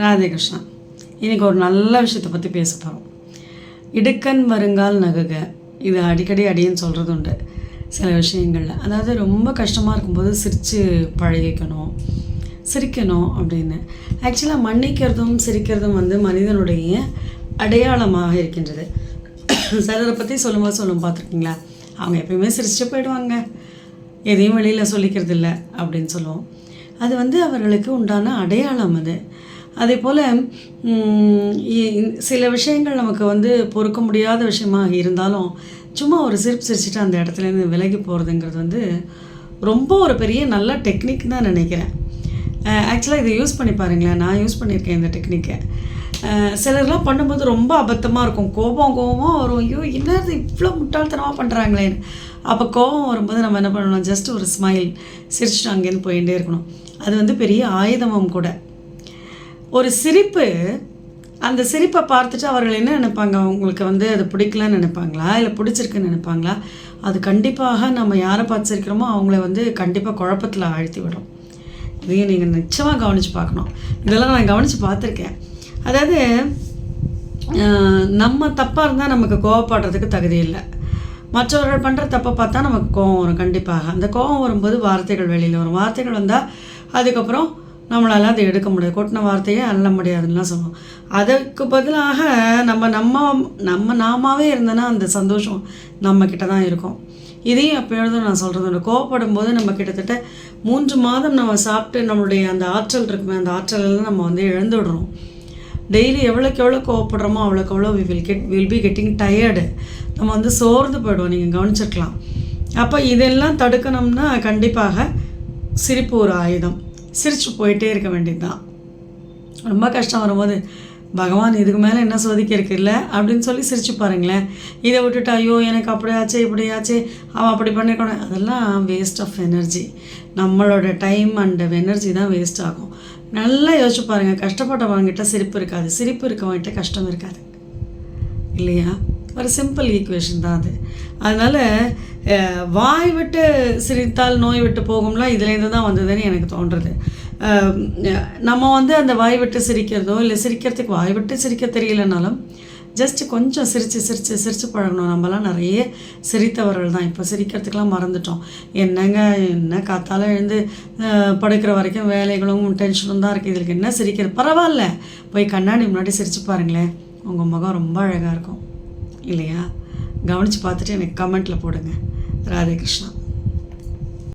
ராதே கிருஷ்ணா இன்றைக்கி ஒரு நல்ல விஷயத்தை பற்றி பேச போகிறோம் இடுக்கன் வருங்கால் நகுக இது அடிக்கடி அடின்னு சொல்கிறது உண்டு சில விஷயங்களில். அதாவது ரொம்ப கஷ்டமாக இருக்கும்போது சிரித்து பழகிக்கணும் சிரிக்கணும் அப்படின்னு. ஆக்சுவலாக மன்னிக்கிறதும் சிரிக்கிறதும் வந்து மனிதனுடைய அடையாளமாக இருக்கின்றது. சிலரை பற்றி சொல்லும்போது சொல்லும் பார்த்துருக்கீங்களா? அவங்க எப்பயுமே சிரிச்சு போயிடுவாங்க. எதையும் வெளியில் சொல்லிக்கிறது இல்லை அப்படின்னு சொல்லுவோம். அது வந்து அவர்களுக்கு உண்டான அடையாளம் அது. அதே போல் சில விஷயங்கள் நமக்கு வந்து பொறுக்க முடியாத விஷயமாக இருந்தாலும் சும்மா ஒரு சிரிப்பு சிரிச்சிட்டு அந்த இடத்துலேருந்து விலகி போகிறதுங்கிறது வந்து ரொம்ப ஒரு பெரிய நல்ல டெக்னிக் தான் நினைக்கிறேன். ஆக்சுவலாக இதை யூஸ் பண்ணி பாருங்களேன். நான் யூஸ் பண்ணியிருக்கேன் இந்த டெக்னிக்கை சிலர்லாம் பண்ணும்போது ரொம்ப அபத்தமாக இருக்கும். கோபம் கோபமாக வரும். ஐயோ என்னது இவ்வளோ முட்டாள்தனமாக பண்ணுறாங்களேன்னு அப்போ கோபம் வரும்போது நம்ம என்ன பண்ணணும்? ஜஸ்ட் ஒரு ஸ்மைல் சிரிச்சுட்டு அங்கேருந்து போயிட்டே இருக்கணும். அது வந்து பெரிய ஆயுதமும் கூட. ஒரு சிரிப்பு அந்த சிரிப்பை பார்த்துட்டு அவர்கள் என்ன நினைப்பாங்க? அவங்களுக்கு வந்து அது பிடிக்கலன்னு நினைப்பாங்களா? இல்லை பிடிச்சிருக்குன்னு நினைப்பாங்களா? அது கண்டிப்பாக நம்ம யாரை பார்த்து சிரிக்கிறோமோ அவங்கள வந்து கண்டிப்பாக குழப்பத்தில் ஆழ்த்தி விடும் இதையும் நீங்கள் நிச்சயமாக கவனித்து பார்க்கணும். இதெல்லாம் நான் கவனித்து பார்த்துருக்கேன். அதாவது நம்ம தப்பாக இருந்தால் நமக்கு கோவப்படுறதுக்கு தகுதி இல்லை. மற்றவர்கள் பண்ணுற தப்பை பார்த்தா நமக்கு கோவம் வரும் கண்டிப்பாக. அந்த கோவம் வரும்போது வார்த்தைகள் வெளியில் வரும். வார்த்தைகள் வந்தால் அதுக்கப்புறம் நம்மளால் அதை எடுக்க முடியாது. கொட்டின வார்த்தையே அள்ள முடியாதுன்னுலாம் சொல்லுவோம். அதுக்கு பதிலாக நம்ம நம்ம நம்ம நாமாவே இருந்தோன்னா அந்த சந்தோஷம் நம்மக்கிட்ட தான் இருக்கும். இதையும் எப்பொழுதும் நான் சொல்கிறது கோவப்படும் போது நம்ம கிட்டத்தட்ட மூன்று மாதம் நம்ம சாப்பிட்டு நம்மளுடைய அந்த ஆற்றல் இருக்குமே அந்த ஆற்றலெல்லாம் நம்ம வந்து இழந்து விடுறோம். டெய்லி எவ்வளோக்கு எவ்வளோ கோவப்படுறோமோ அவ்வளோக்கு எவ்வளோ we will get will be getting tired நம்ம வந்து சோர்ந்து போயிடுவோம். நீங்கள் கவனிச்சிருக்கலாம். அப்போ இதெல்லாம் தடுக்கணும்னா கண்டிப்பாக சிரிப்பு ஒரு ஆயுதம். சிரிச்சு போயிட்டே இருக்க வேண்டியது தான் ரொம்ப கஷ்டம் வரும்போது பகவான் இதுக்கு மேலே என்ன சோதிக்க இருக்குல்ல அப்படின்னு சொல்லி சிரிச்சு பாருங்களேன். இதை விட்டுட்டு ஐயோ எனக்கு அப்படியாச்சே இப்படியாச்சே அவன் அப்படி பண்ணிக்கணும் அதெல்லாம் வேஸ்ட் ஆஃப் எனர்ஜி நம்மளோட டைம் அண்ட் எனர்ஜி தான் வேஸ்ட் ஆகும். நல்லா யோசிச்சு பாருங்கள் கஷ்டப்பட்டவங்கிட்ட சிரிப்பு இருக்காது. சிரிப்பு இருக்கவங்கிட்ட கஷ்டம் இருக்காது. இல்லையா? ஒரு சிம்பிள் ஈக்குவேஷன் தான் அது. அதனால் வாய் விட்டு சிரித்தால் நோய் விட்டு போகும்லாம் இதுலேருந்து தான் வந்ததுன்னு எனக்கு தோன்றுறது நம்ம வந்து அந்த வாய் விட்டு சிரிக்கிறதோ இல்லை சிரிக்கிறதுக்கு வாய் விட்டு சிரிக்க தெரியலனாலும் ஜஸ்ட் கொஞ்சம் சிரித்து சிரித்து சிரித்து பழகணும். நம்மலாம் நிறைய சிரித்தவர்கள் தான். இப்போ சிரிக்கிறதுக்கெலாம் மறந்துட்டோம். என்னங்க என்ன காத்தால எழுந்து படுக்கிற வரைக்கும் வேலைகளும் டென்ஷனும் தான் இருக்குது இதுக்கு என்ன சிரிக்கிறது? பரவாயில்ல. போய் கண்ணாடி முன்னாடி சிரித்து பாருங்களேன். உங்கள் முகம் ரொம்ப அழகாக இருக்கும். இல்லையா? கவனித்து பார்த்துட்டு எனக்கு கமெண்ட்டில் போடுங்க. ராதே கிருஷ்ணா